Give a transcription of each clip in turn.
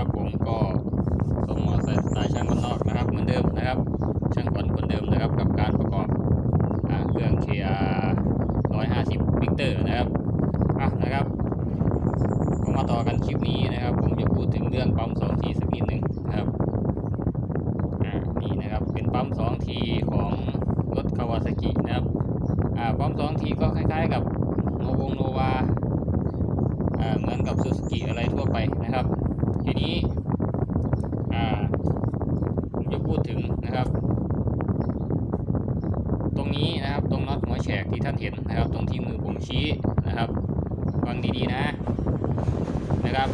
ครับผมก็ส่งมอเตอร์ไซค์สไตล์ช่างคนนอกนะครับเหมือนเดิมนะครับ ช่างขวัญคนเดิมนะครับกับการประกอบอ่าเครื่อง KR 150 Victor นะครับอะนะครับก็มาต่อกันคลิปนี้นะครับ ผมจะพูดถึงเรื่องปั๊ม2ทีสักนิดหนึ่งนะครับอ่านี่นะครับเป็นปั๊ม2ทีของรถคาวาซากินะครับอ่าปั๊ม2ทีก็คล้าย ๆ กับโนวงโนวาอ่าเหมือนกับซูซูกิอะไรทั่วไปนะครับ ทีนี้อ่าผมจะพูดถึงนะครับ ตรงนี้นะครับตรงน็อตหัวแฉกที่ท่านเห็นนะครับ ตรงที่มือผมชี้นะครับฟังดีๆนะนะครับ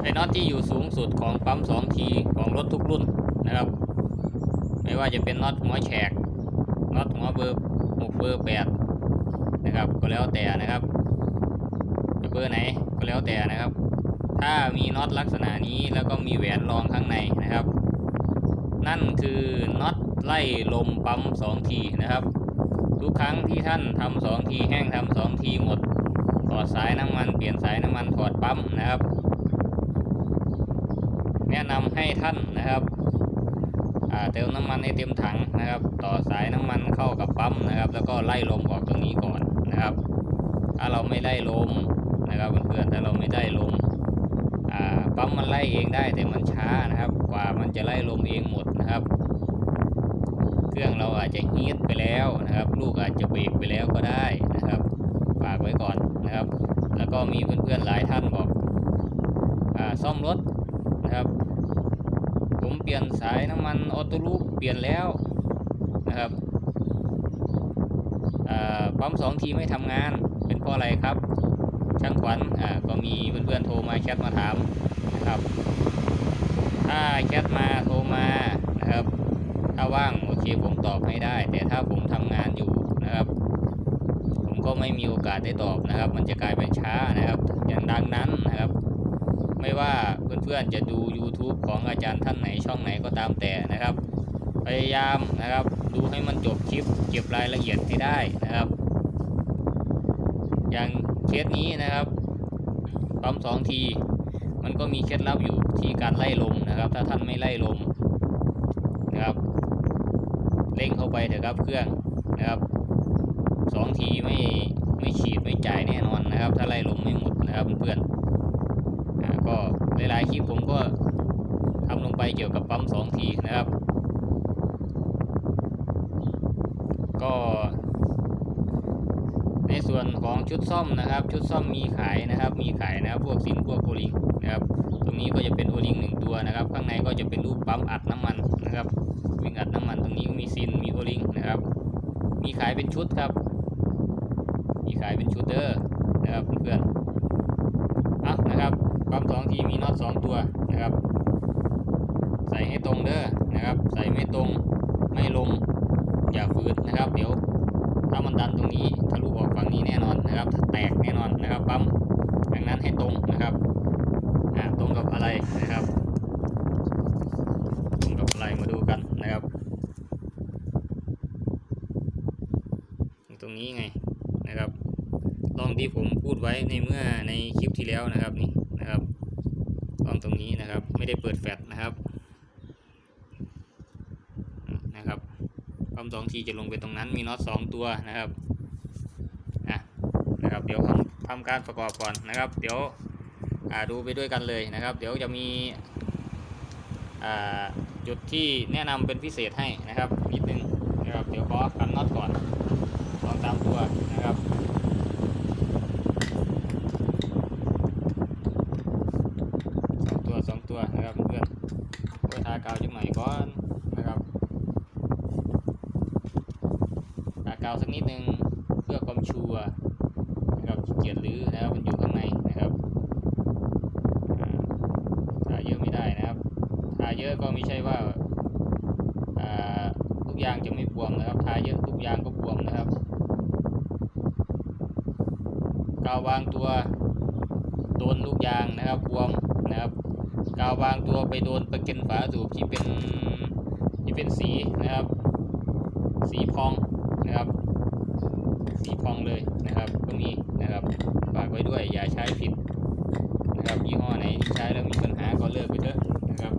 ไอ้น็อตที่อยู่สูงสุดของปั๊ม2ทีของรถทุกรุ่นนะครับ ไม่ว่าจะเป็นน็อตหัวแฉกน็อตหัวเบอร์6เบอร์8นะครับก็แล้วแต่นะครับเบอร์ไหนก็แล้วแต่นะครับ ถ้ามีน็อตลักษณะนี้แล้วก็มีแหวนรองข้างในนะครับ นั่นคือน็อตไล่ลมปั๊ม2ทีนะครับ ทุกครั้งที่ท่านทำสองทีแห้งทำสองทีหมดถอดสายน้ำมันเปลี่ยนสายน้ำมันถอดปั๊มนะครับ แนะนำให้ท่านนะครับเติมน้ำมันให้เต็มถังนะครับ ต่อสายน้ำมันเข้ากับปั๊มนะครับ แล้วก็ไล่ลมออกตรงนี้ก่อนนะครับ ถ้าเราไม่ไล่ลมนะครับเพื่อนๆถ้าเราไม่ได้ลม ปั๊มมันไล่เองได้แต่มันช้านะครับ กว่ามันจะไล่ลมเองหมดนะครับ เครื่องเราอาจจะฮีทไปแล้วนะครับ ลูกอาจจะเบรกไปแล้วก็ได้นะครับฝากไว้ก่อนนะครับ แล้วก็มีเพื่อนๆหลายท่านบอกอาซ่อมรถนะครับ ผมเปลี่ยนสายน้ำมันออโต้ลูปเปลี่ยนแล้วนะครับอ่าปั๊มสองทีไม่ทำงานเป็นเพราะอะไรครับช่างขวัญอ่าก็มีเพื่อนๆโทรมาแชทมาถาม นะครับ ถ้าแชทมาโทรมานะครับ ถ้าว่างโอเคผมตอบให้ได้ แต่ถ้าผมทำงานอยู่นะครับ ผมก็ไม่มีโอกาสได้ตอบนะครับ มันจะกลายเป็นช้านะครับ อย่างดังนั้นนะครับ ไม่ว่าเพื่อนๆจะดู YouTube ของอาจารย์ท่านไหนช่องไหนก็ตามแต่นะครับ พยายามนะครับดูให้มันจบคลิปเก็บรายละเอียดให้ได้นะครับ อย่างเคสนี้นะครับปั๊มสองที มันก็มีเคล็ดลับอยู่ที่การไล่ลมนะครับ ถ้าท่านไม่ไล่ลมนะครับเร่งเข้าไปเถอะครับเครื่องนะครับสองทีไม่ไม่ฉีดไม่จ่ายแน่นอนนะครับ ถ้าไล่ลมไม่หมดนะครับเพื่อนก็หลายๆคลิปผมก็ทำลงไปเกี่ยวกับปั๊มสองทีนะครับ ก็ ส่วนของชุดซ่อมนะครับ ชุดซ่อมมีขายนะครับ มีขายนะครับพวกซินพวกโอลิงนะครับ ตรงนี้ก็จะเป็นโอลิงหนึ่งตัวนะครับ ข้างในก็จะเป็นรูปปั๊มอัดน้ำมันนะครับวิ่งอัดน้ำมันตรงนี้ก็มีซินมีโอลิงนะครับ มีขายเป็นชุดครับ มีขายเป็นชุดเด้อนะครับเพื่อนๆอะนะครับปั๊มสองทีมีน็อตสองตัวนะครับ ใส่ให้ตรงเด้อนะครับ ใส่ไม่ตรงไม่ลงอย่าฝืนนะครับ เดี๋ยว ถ้ามันดันตรงนี้ทะลุออกฝั่งนี้แน่นอนนะครับ แตกแน่นอนนะครับปั๊มดังนั้นให้ตรงนะครับอ่าตรงกับอะไรนะครับ ตรงกับอะไรมาดูกันนะครับ ตรงนี้ไงนะครับลองที่ผมพูดไว้ในเมื่อในคลิปที่แล้วนะครับนี่นะครับลองตรงนี้นะครับ ไม่ได้เปิดแฟลชนะครับอืมนะครับ คำสองทีจะลงไปตรงนั้นมีน็อตสองตัวนะครับนะนะครับ เดี๋ยวทำทำการประกอบก่อนนะครับ เดี๋ยวอ่าดูไปด้วยกันเลยนะครับ เดี๋ยวจะมีอ่าจุดที่แนะนำเป็นพิเศษให้นะครับนิดนึงนะครับ เดี๋ยวขอกันน็อตก่อนสองสามตัวนะครับสองตัวสองตัวนะครับเพื่อนๆไว้ทากาวจิ้มใหม่ก่อนนะครับ ตากาวสักนิดนึงเพื่อความชัวร์ ซื้อนะครับมันอยู่ข้างในนะครับทาเยอะไม่ได้นะครับทาเยอะก็ไม่ใช่ว่าอ่าทุกอย่างจะไม่บวมนะครับทาเยอะทุกอย่างก็บวมนะครับกาววางตัวโดนลูกยางนะครับบวมนะครับกาววางตัวไปโดนประเก็นฝาสูบที่เป็นที่เป็นสีนะครับ สีพองนะครับ สีทองเลยนะครับก็มีนะครับฝากไว้ด้วยอย่าใช้ผิดนะครับยี่ห้อไหนใช้แล้วมีปัญหาก็เลิกไปเถอะนะครับ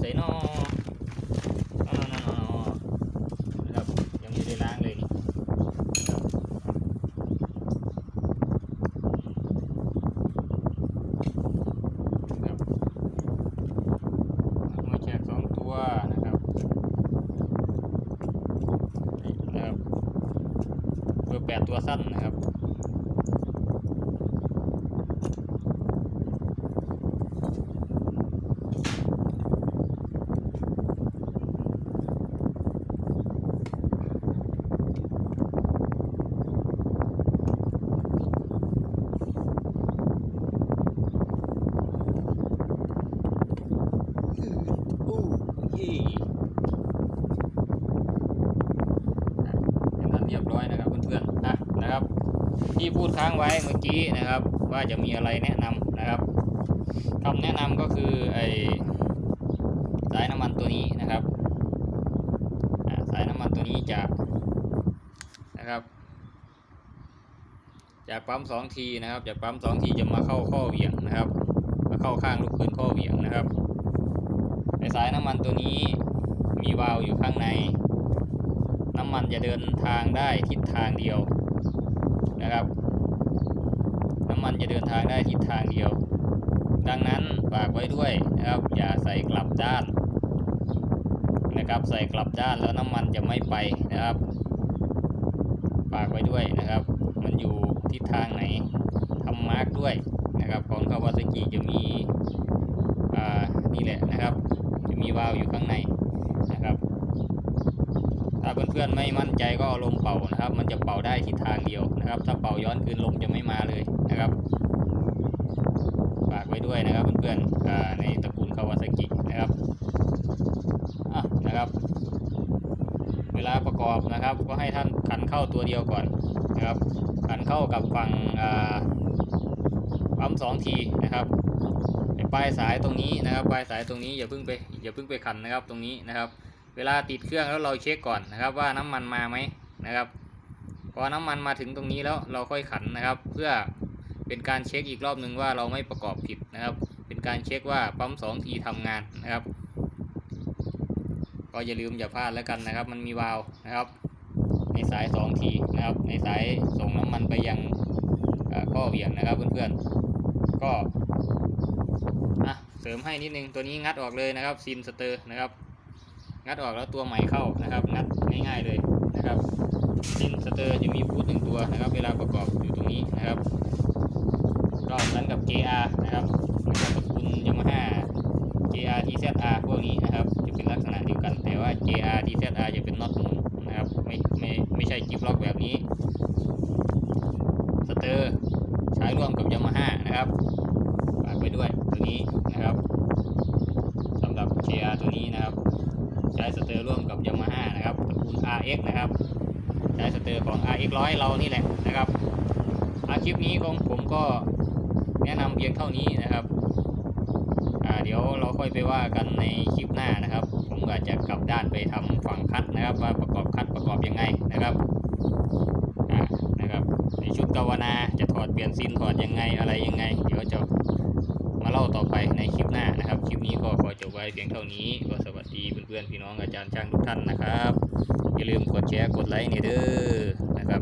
ใส่นอนอนอนอนอนะครับยังไม่ได้ล้างเลยนี่ครับครับหัวแฉกสองตัวนะครับนี่นะครับบอร์แปดตัวสั้นนะครับ อู้ยี่อะเป็นอันเรียบร้อยนะครับเพื่อนๆอะนะครับ ที่ พูดค้างไว้เมื่อกี้นะครับ ว่าจะมีอะไรแนะนำนะครับคำแนะนำก็คือไอ้สายน้ำมันตัวนี้นะครับสายน้ำมันตัวนี้จะนะครับ จากปั๊มสองทีนะครับ จากปั๊มสองทีจะมาเข้าข้อเหวี่ยงนะครับ มาเข้าข้างลูกปืนข้อเหวี่ยงนะครับในสายน้ำมันตัวนี้มีวาล์วอยู่ข้างใน น้ำมันจะเดินทางได้ทิศทางเดียวนะครับ น้ำมันจะเดินทางได้ทิศทางเดียว ดังนั้นฝากไว้ด้วยนะครับอย่าใส่กลับด้านนะครับใส่กลับด้านแล้วน้ำมันจะไม่ไปนะครับฝากไว้ด้วยนะครับ มันอยู่ทิศทางไหนทำมาร์กด้วยนะครับของคาวาซากิจะมีอ่านี่แหละนะครับ จะมีวาล์วอยู่ข้างในาเพื่อนๆไม่มั่นใจก็เอาลมเป่านะครับ มันจะเป่าได้ทิศทางเดียวนะครับ ถ้าเป่าย้อนคืนลมจะไม่มาเลยนะครับฝากไว้ด้วยนะครับเพื่อนๆในตระกูลคาวาซากินะครับอะนะครับ เวลาประกอบนะครับ ก็ให้ท่านขันเข้าตัวเดียวก่อนนะครับ ขันเข้ากับฝั่งอ่าปั๊มสองทีนะครับไปลายสายตรงนี้นะครับ ปลายสายตรงนี้อย่าเพิ่งไปอย่าเพิ่งไปขันนะครับตรงนี้นะครับ วลาติดเครื่องแล้วเราเช็คก่อนนะครับว่าน้ำมันมาไหมนะครับ พอน้ำมันมาถึงตรงนี้แล้วเราค่อยขันนะครับ เพื่อเป็นการเช็คอีกรอบหนึ่งว่าเราไม่ประกอบผิดนะครับ เป็นการเช็คว่าปั๊มสองทีทำงานนะครับ ก็อย่าลืมอย่าพลาดแล้วกันนะครับ มันมีวาล์วนะครับ ในสาย2ทีนะครับ ในสายส่งน้ำมันไปยังเอ่อข้อเหวี่ยงนะครับเพื่อนๆก็อะเสริมให้นิดนึงตัวนี้งัดออกเลยนะครับซินสเตอร์นะครับ งัดออกแล้วตัวใหม่เข้านะครับ งัดง่ายๆเลยนะครับซินสเตอร์จะมีบูทหนึ่งตัวนะครับ เวลาประกอบอยู่ตรงนี้นะครับก็เหมือนกับ JR นะครับมือนกับตระกูลยามาฮ่า JR TZR พวกนี้นะครับ จะเป็นลักษณะเดียวกัน แต่ว่า JR TZR จะเป็นน็อตหมุนนะครับ ไม่ไม่ไม่ใช่กิฟล็อกแบบนี้ สเตอร์ใช้ร่วมกับยามาฮ่านะครับ ฝากไว้ด้วยตัวนี้นะครับสำหรับ JR ตัวนี้นะครับ ใช้ส เตอร์ร่วมกับ Yamaha นะครับตระกูล RX นะครับใช้สเตอร์ของ RX 100เรานี่แหละนะครับอาคลิปนี้ของผมก็แนะนำเพียงเท่านี้นะครับเดี๋ยวเราค่อยไปว่ากันในคลิปหน้านะครับ ผมอาจจะกลับด้านไปทำฝั่งคัดนะครับ ว่าประกอบคัดประกอบยังไงนะครับนะครับในชุดกาวนาจะถอดเปลี่ยนซินถอดยังไงอะไรยังไง เดี๋ยวจะ มาเล่าต่อไปในคลิปหน้านะครับ คลิปนี้ก็ขอจบไว้เพียงเท่านี้ก็สวัสดีเพื่อนๆพี่น้องอาจารย์ช่างทุกท่านนะครับ อย่าลืมกดแชร์กดไลค์เนี่ยเด้อนะครับ